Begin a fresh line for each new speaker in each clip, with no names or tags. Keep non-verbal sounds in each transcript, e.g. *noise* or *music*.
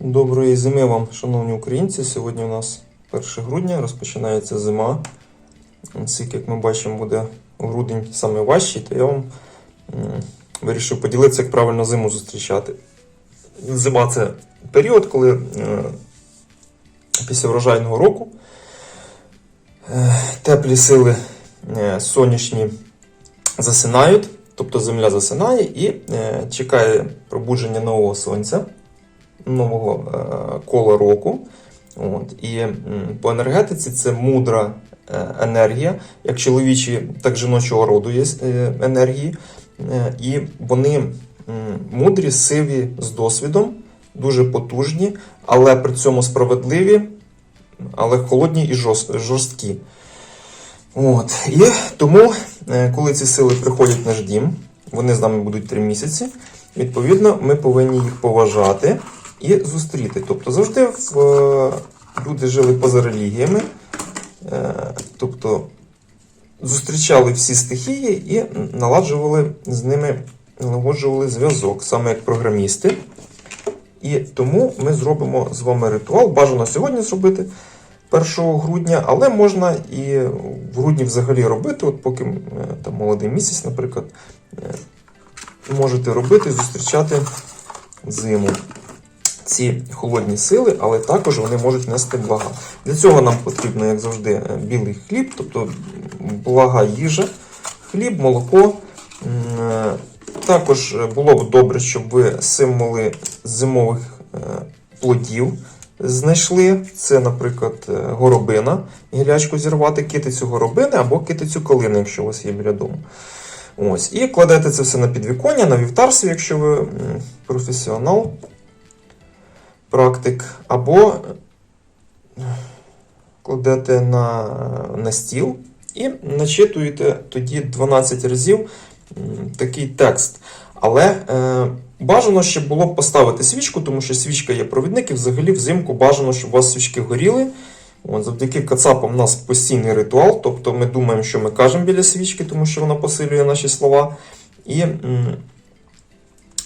Доброї зими вам, шановні українці. Сьогодні у нас 1 грудня, розпочинається зима. Оскільки, як ми бачимо, буде грудень саме важчий, то я вам вирішив поділитися, як правильно зиму зустрічати. Зима це період, коли е, після врожайного року е, теплі сили е, сонячні засинають, тобто земля засинає і чекає пробудження нового сонця нового е, кола року. От. І по енергетиці це мудра е, енергія, як чоловічі, так жіночого роду є е, енергії. І вони мудрі, сиві з досвідом, дуже потужні, але при цьому справедливі, але холодні і жорсткі. От. І тому, коли ці сили приходять в наш дім, вони з нами будуть три місяці. Відповідно, ми повинні їх поважати і зустріти. Тобто завжди е, люди жили поза релігіями, е, тобто зустрічали всі стихії і наладжували з ними налагоджували зв'язок, саме як програмісти. І тому ми зробимо з вами ритуал. Бажано сьогодні зробити 1 грудня, але можна і в грудні взагалі робити, от поки е, там молодий місяць, наприклад, можете робити, зустрічати зиму. Ці холодні сили, але також вони можуть нести блага. Для цього нам потрібно, як завжди, е, білий хліб, тобто блага їжа, хліб, молоко. Е, Також е, було б добре, щоб ви символи зимових плодів знайшли. Це, наприклад, горобина, гілячку зірвати, китицю горобини або китицю калини, якщо у вас є біля дому. Ось. І кладете це все на підвіконня, на вівтарстві, якщо ви професіонал, практик, або е, кладете на, на стіл і начитуєте тоді 12 разів такий текст. Але е, бажано, щоб було поставити свічку, тому що свічка є провідник, і взагалі взимку бажано, щоб у вас свічки горіли. От, завдяки кацапам у нас постійний ритуал, тобто ми думаємо, що ми кажемо біля свічки, тому що вона посилює наші слова. І м,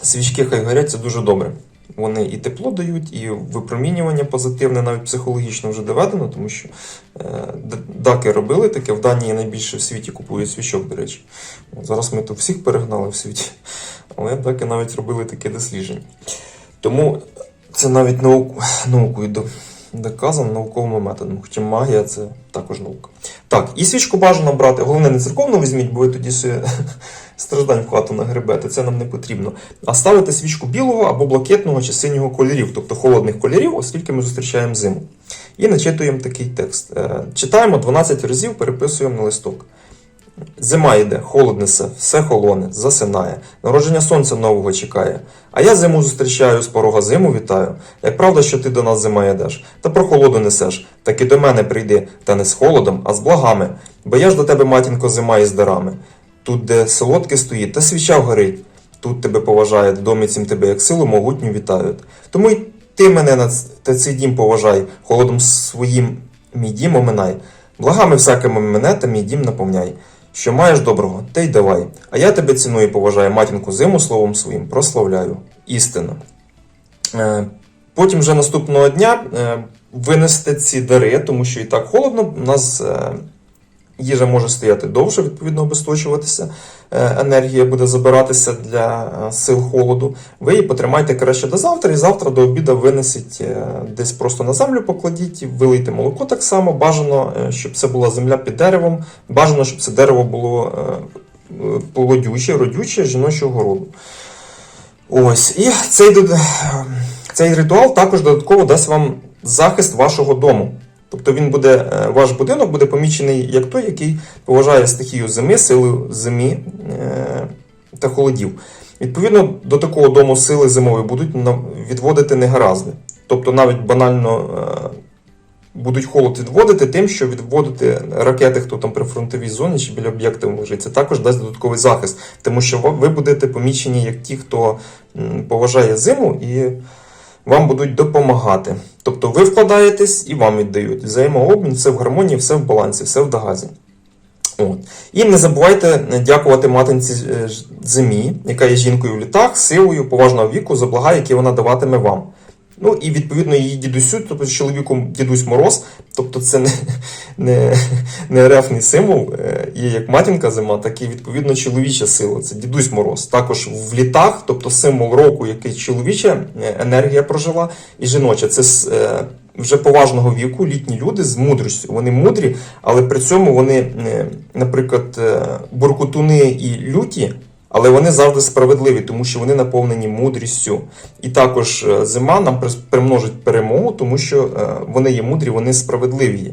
свічки хай горять, це дуже добре. Вони і тепло дають, і випромінювання позитивне, навіть психологічно вже доведено, тому що е, даки робили таке. В Данії найбільше в світі купують свічок, до речі. Зараз ми тут всіх перегнали в світі, *laughs* але даки навіть робили таке дослідження. Тому це навіть науку, наукою доказано науковим методом. Хоча магія це також наука. Так, і свічку бажано брати. Головне, не церковну візьміть, бо ви тоді ще *laughs* страждань в нагребете, це нам не потрібно. А ставити свічку білого або блакитного чи синього кольорів, тобто холодних кольорів, оскільки ми зустрічаємо зиму. І начитуємо такий текст. Е, Читаємо 12 разів, переписуємо на листок. Зима йде, холод несе, все холоне, засинає, народження сонця нового чекає. А я зиму зустрічаю, з порога зиму вітаю. Як правда, що ти до нас зима йдеш, та про холоду несеш, так і до мене прийди, та не з холодом, а з благами. Бо я ж до тебе, матінко, зима із дарами. Тут, де солодке стоїть, та свіча горить. Тут тебе поважає, домицім тебе, як силу могутню вітають. Тому й ти мене на та цей дім поважай, холодом своїм мій дім оминай. Благами всякими мене та мій дім наповняй. Що маєш доброго, те й давай. А я тебе ціную і поважаю, матінку зиму словом своїм, прославляю. Істина. Е, Потім вже наступного дня е, винести ці дари, тому що і так холодно. У нас е, їжа може стояти довше, відповідно, обесточуватися. Е, Енергія буде забиратися для е, сил холоду. Ви її потримайте краще до завтра, і завтра до обіду винесіть е, десь просто на землю покладіть, вилийте молоко так само. Бажано, щоб це була земля під деревом. Бажано, щоб це дерево було плодюче, родюче жіночого роду. Ось, і цей, цей ритуал також додатково дасть вам захист вашого дому. Тобто він буде, е, ваш будинок буде помічений як той, який поважає стихію зими, силу зимі е, та холодів. Відповідно, до такого дому сили зимової будуть відводити негаразди. Тобто навіть банально е, будуть холод відводити тим, що відводити ракети, хто там при фронтовій зоні чи біля об'єктів лежить. Це також дасть додатковий захист, тому що ви будете помічені як ті, хто поважає зиму і вам будуть допомагати. Тобто ви вкладаєтесь і вам віддають. Взаємообмін, все в гармонії, все в балансі, все в догазі. От. І не забувайте дякувати матинці е, зимі, яка є жінкою в літах, силою, поважного віку, за блага, які вона даватиме вам. Ну і відповідно її дідусю, тобто чоловіком дідусь Мороз, тобто це не, не, не рефний символ, е, є як матінка зима, так і відповідно чоловіча сила. Це дідусь Мороз. Також в літах, тобто символ року, який чоловіча е, енергія прожила, і жіноча. Це е, вже поважного віку літні люди з мудрістю. Вони мудрі, але при цьому вони, наприклад, буркутуни і люті. Але вони завжди справедливі, тому що вони наповнені мудрістю. І також е, зима нам примножить перемогу, тому що е, вони є мудрі, вони справедливі.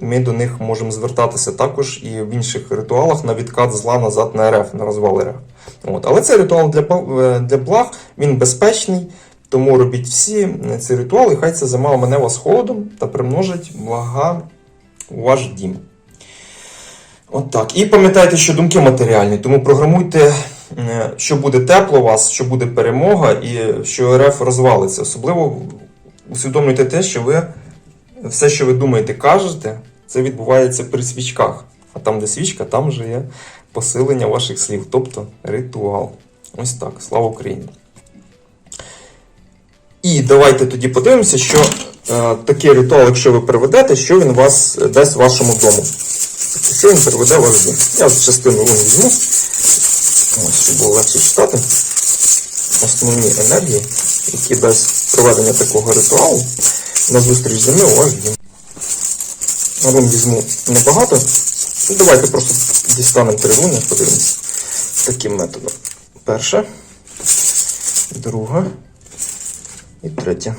Ми до них можемо звертатися також і в інших ритуалах на відкат зла назад на РФ, на розвал РФ. От. Але це ритуал для, е, для благ, він безпечний, тому робіть всі ці ритуали, хай ця зима мене вас холодом та примножить блага у ваш дім. От так. І пам'ятайте, що думки матеріальні, тому програмуйте, що буде тепло у вас, що буде перемога і що РФ розвалиться. Особливо усвідомлюйте те, що ви все, що ви думаєте, кажете, це відбувається при свічках. А там, де свічка, там вже є посилення ваших слів, тобто ритуал. Ось так. Слава Україні! І давайте тоді подивимося, що е, такий ритуал, якщо ви переведете, що він вас е, дасть вашому дому. Що він переведе в ваш дім. Я частину руни візьму. Ось, щоб було легше читати. Основні енергії, які дасть проведення такого ритуалу на зустріч зими у ваш дім. Рун візьму небагато. Ну, Давайте просто дістанемо три руни, подивимося. Таким методом. Перша, друга і третя.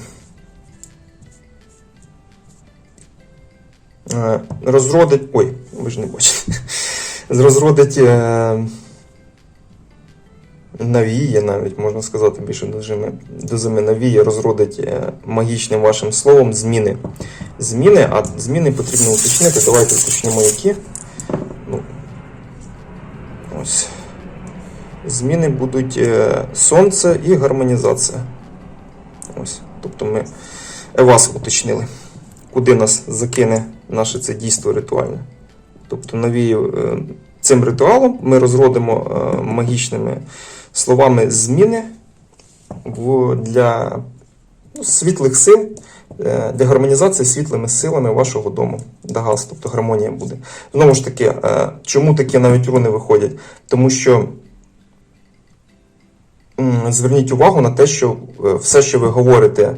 Е, Розродить. Ой, ви ж не бачите. *laughs* Розродить е, навіє, навіть можна сказати більше до зими, навіє, розродить е, магічним вашим словом зміни. Зміни, а зміни потрібно уточнити. Давайте уточнимо які. Ну, ось. Зміни будуть е, сонце і гармонізація. Ось. Тобто ми вас уточнили, куди нас закине наше це дійство ритуальне. Тобто навію е, цим ритуалом ми розродимо е, магічними словами зміни для ну, світлих сил, е, для гармонізації світлими силами вашого дому. Дагас, тобто гармонія буде. Знову ж таки, е, чому такі навіть руни виходять? Тому що зверніть увагу на те, що е, все, що ви говорите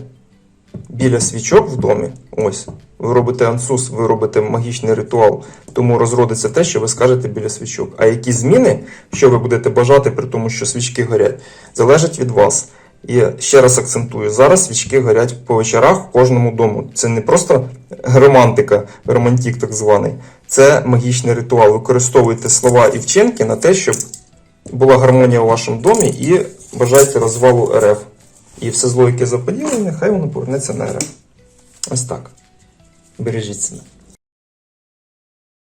біля свічок в домі, ось, ви робите ансус, ви робите магічний ритуал, тому розродиться те, що ви скажете біля свічок. А які зміни, що ви будете бажати, при тому, що свічки горять, залежать від вас. І ще раз акцентую: зараз свічки горять по вечорах в кожному дому. Це не просто романтика, романтік так званий. Це магічний ритуал. Використовуйте слова і вчинки на те, щоб була гармонія у вашому домі і бажайте розвалу РФ. І все зло, яке заподілене, хай воно повернеться на РФ. Ось так. Бережіть себе.